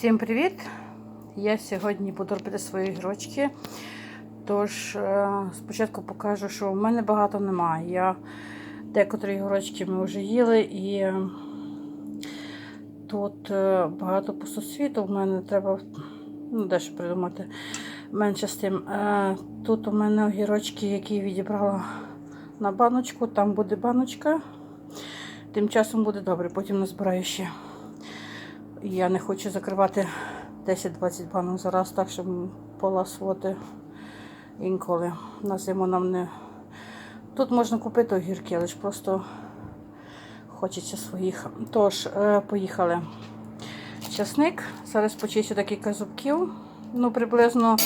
Всім привіт! Я сьогодні буду робити свої гірочки. Тож, е, спочатку покажу, що в мене багато немає. Я декотрі гірочки ми вже їли і тут е, багато пустосвіту. В мене треба ну, дещо придумати менше з тим. Е, Тут у мене огірочки, які відібрала на баночку, там буде баночка. Тим часом буде добре, потім назбираю ще. Я не хочу закривати 10-20 банок зараз, так щоб поласувати інколи. На зиму нам не. Тут можна купити огірки, але ж просто хочеться своїх. Тож, е, поїхали. Часник. Зараз почищу декілька зубків. Ну, приблизно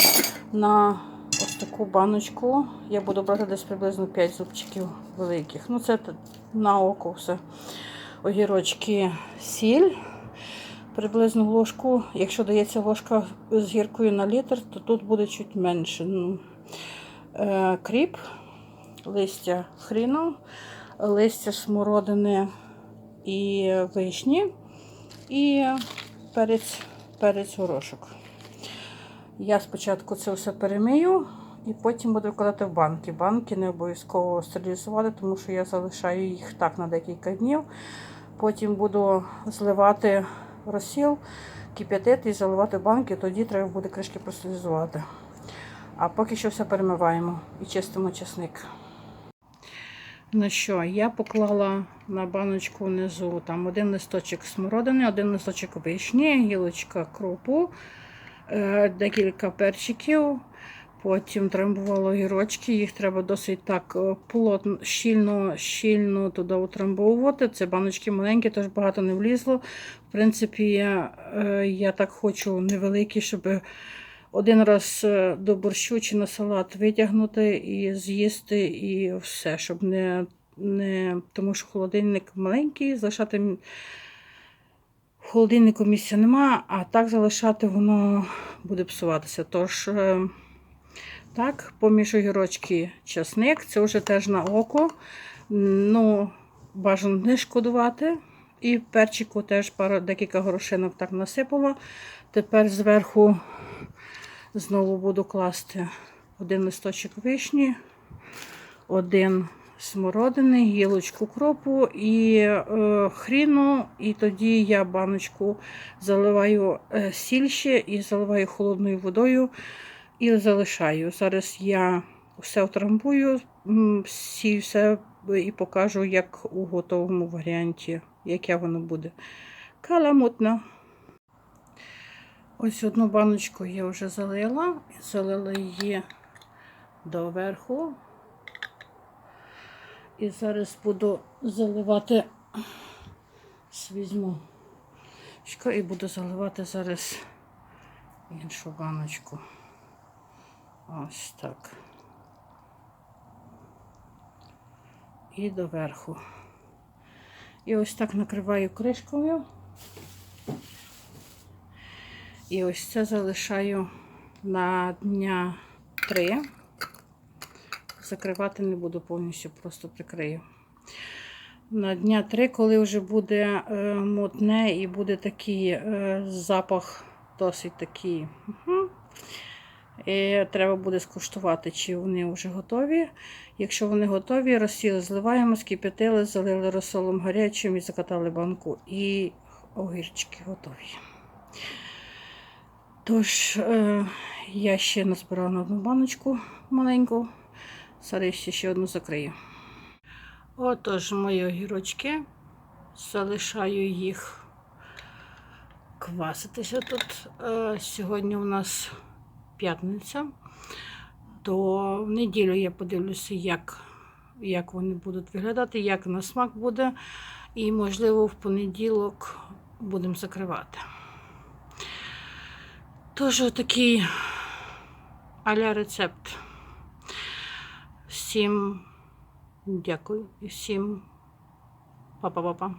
на ось таку баночку. Я буду брати десь приблизно 5 зубчиків великих. Ну, це на око все. Огірочки, сіль приблизно ложку. Якщо дається ложка з гіркою на літр, то тут буде чуть менше. Ну, е, Кріп, листя хріну, листя смородини і вишні, і перець, перець горошок. Я спочатку це все перемию і потім буду вкладати в банки. Банки не обов'язково стерилізувати, тому що я залишаю їх так на декілька днів. Потім буду зливати розсіл, кип'ятити і заливати банки, тоді треба буде кришки простерилізувати. А поки що все перемиваємо і чистимо чесник. Ну що, я поклала на баночку внизу там один листочок смородини, один листочок вишні, гілочка кропу, е, декілька перчиків. Потім трамбувала огірочки, їх треба досить так е, плотно, щільно щільно туди утрамбовувати. Це баночки маленькі, тож багато не влізло. В принципі, я, е, я так хочу невеликі, щоб один раз е, до борщу чи на салат витягнути і з'їсти, і все, щоб не, не. Тому що холодильник маленький, залишати в холодильнику місця нема, а так залишати воно буде псуватися. Тож. Так, поміж огірочки часник, це вже теж на око. Ну, бажано не шкодувати. І перчику теж пару декілька горошинок так насипала. Тепер зверху знову буду класти один листочок вишні, один смородини, гілочку кропу і е, хріну. І тоді я баночку заливаю е, сіль ще і заливаю холодною водою і залишаю. Зараз я все утрамбую, всі все і покажу, як у готовому варіанті, яке воно буде. Каламутно. Ось одну баночку я вже залила, залила її доверху. І зараз буду заливати, візьму і буду заливати зараз іншу баночку. Ось так. І доверху. І ось так накриваю кришкою. І ось це залишаю на дня три. Закривати не буду повністю, просто прикрию. На дня три, коли вже буде е, мутне і буде такий е, запах досить такий. Угу. І Треба буде скуштувати, чи вони вже готові. Якщо вони готові, розсіл зливаємо, скип'ятили, залили розсолом гарячим і закатали банку. І огірчики готові. Тож, е, я ще назбирала на одну баночку маленьку. Зараз ще одну закрию. Отож, мої огірочки. Залишаю їх кваситися тут. Е, сьогодні у нас п'ятниця, то в неділю я подивлюся, як як вони будуть виглядати, як на смак буде. І, можливо, в понеділок будемо закривати. Тож, такий аля рецепт. Всім дякую і всім па-па-па-па.